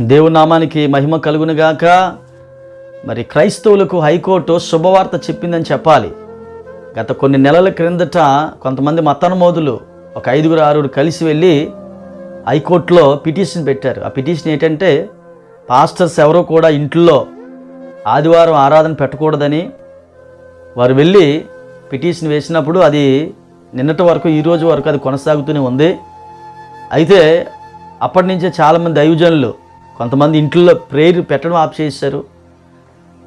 దేవునామానికి మహిమ కలుగునుగాక మరి క్రైస్తవులకు హైకోర్టు శుభవార్త చెప్పిందని చెప్పాలి. గత కొన్ని నెలల క్రిందట కొంతమంది మతనమోదులు ఒక ఐదుగురు ఆరుగురు కలిసి వెళ్ళి హైకోర్టులో పిటిషన్ పెట్టారు. ఆ పిటిషన్ ఏంటంటే పాస్టర్స్ ఎవరో కూడా ఇంట్లో ఆదివారం ఆరాధన పెట్టకూడదని. వారు వెళ్ళి పిటిషన్ వేసినప్పుడు అది నిన్నటి వరకు ఈ రోజు వరకు అది కొనసాగుతూనే ఉంది. అయితే అప్పటి నుంచే చాలామంది దైవజనులు కొంతమంది ఇంట్లో ప్రేయర్ పెట్టడం ఆఫ్ చేశారు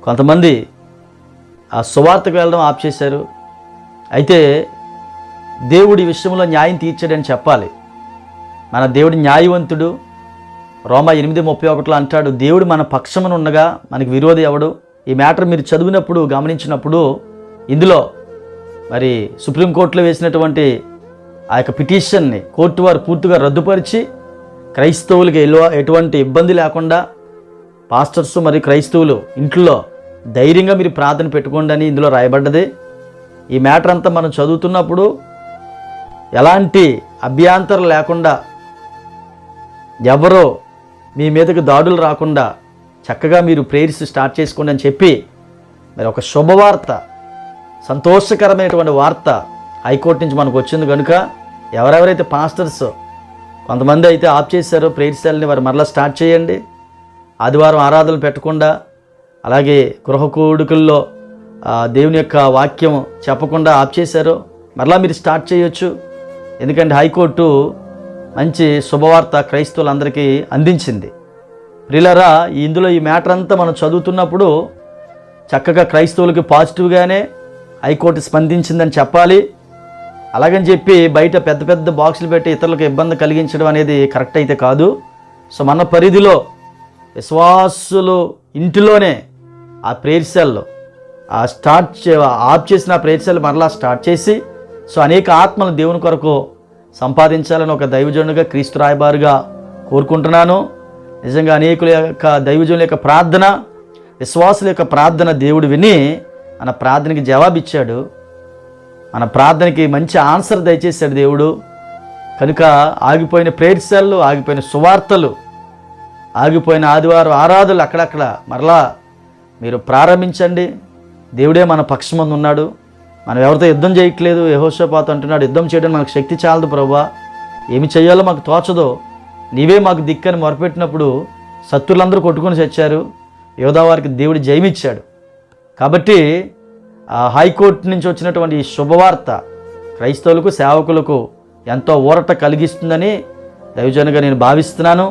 కొంతమంది ఆ సువార్తకు వెళ్ళడం ఆఫ్ చేశారు అయితే దేవుడి విషయంలో న్యాయం తీర్చాడని చెప్పాలి. మన దేవుడి న్యాయవంతుడు. రోమ ఎనిమిది ముప్పై ఒకటిలో అంటాడు దేవుడు మన పక్షమున ఉండగా మనకి విరోధి ఎవడు? ఈ మ్యాటర్ మీరు చదివినప్పుడు గమనించినప్పుడు ఇందులో మరి సుప్రీంకోర్టులో వేసినటువంటి ఆ యొక్క పిటిషన్ని కోర్టు వారు పూర్తిగా రద్దుపరిచి క్రైస్తవులకి ఎలో ఎటువంటి ఇబ్బంది లేకుండా పాస్టర్స్ మరియు క్రైస్తవులు ఇంట్లో ధైర్యంగా మీరు ప్రార్థన పెట్టుకోండి అని ఇందులో రాయబడ్డది. ఈ మ్యాటర్ అంతా మనం చదువుతున్నప్పుడు ఎలాంటి అభ్యంతరం లేకుండా ఎవరో మీ మీదకి దాడులు రాకుండా చక్కగా మీరు ప్రేయర్స్ స్టార్ట్ చేసుకోండి అని చెప్పి మరి ఒక శుభవార్త సంతోషకరమైనటువంటి వార్త హైకోర్టు నుంచి మనకు వచ్చింది కనుక ఎవరెవరైతే పాస్టర్స్ కొంతమంది అయితే ఆఫ్ చేశారు ప్రేయర్ సెల్ని వారు మరలా స్టార్ట్ చేయండి. ఆదివారం ఆరాధనలు పెట్టకుండా అలాగే గృహ కోడుకుల్లో దేవుని యొక్క వాక్యం చెప్పకుండా ఆఫ్ చేశారు. మరలా మీరు స్టార్ట్ చేయొచ్చు. ఎందుకంటే హైకోర్టు మంచి శుభవార్త క్రైస్తవులందరికీ అందించింది. ప్రిలరా ఇందులో ఈ మ్యాటర్ అంతా మనం చదువుతున్నప్పుడు చక్కగా క్రైస్తవులకి పాజిటివ్గానే హైకోర్టు స్పందించిందని చెప్పాలి. అలాగని చెప్పి బయట పెద్ద పెద్ద బాక్సులు పెట్టి ఇతరులకు ఇబ్బంది కలిగించడం అనేది కరెక్ట్ అయితే కాదు. సో మన పరిధిలో విశ్వాసులు ఇంటిలోనే ఆ ప్రేయర్ ఆ స్టార్ట్ చే ఆఫ్ చేసిన ఆ ప్రేయర్ సెల్ మరలా స్టార్ట్ చేసి సో అనేక ఆత్మలు దేవుని కొరకు సంపాదించాలని ఒక దైవజనుడిగా క్రీస్తు రాయబారుగా కోరుకుంటున్నాను. నిజంగా అనేకుల యొక్క దైవజనుల యొక్క ప్రార్థన విశ్వాసుల యొక్క ప్రార్థన దేవుడు విని మన ప్రార్థనకి జవాబిచ్చాడు. మన ప్రార్థనకి మంచి ఆన్సర్ దయచేశాడు దేవుడు. కనుక ఆగిపోయిన ప్రేయర్ సెల్లు ఆగిపోయిన సువార్తలు ఆగిపోయిన ఆదివారం ఆరాధులు అక్కడక్కడ మరలా మీరు ప్రారంభించండి. దేవుడే మన పక్షమందు ఉన్నాడు. మనం ఎవరితో యుద్ధం చేయట్లేదు. యహోషపాత అంటున్నాడు యుద్ధం చేయడం మనకు శక్తి చాలదు ప్రభా. ఏమి చేయాలో మాకు తోచదో. నీవే మాకు దిక్కని మొరపెట్టినప్పుడు శత్రులందరూ కొట్టుకొని చచ్చారు. యోధావారికి దేవుడు జయమిచ్చాడు. కాబట్టి హైకోర్టు నుంచి వచ్చినటువంటి ఈ శుభవార్త క్రైస్తవులకు సేవకులకు ఎంతో ఊరట కలిగిస్తుందని దైవజనుగా నేను భావిస్తున్నాను.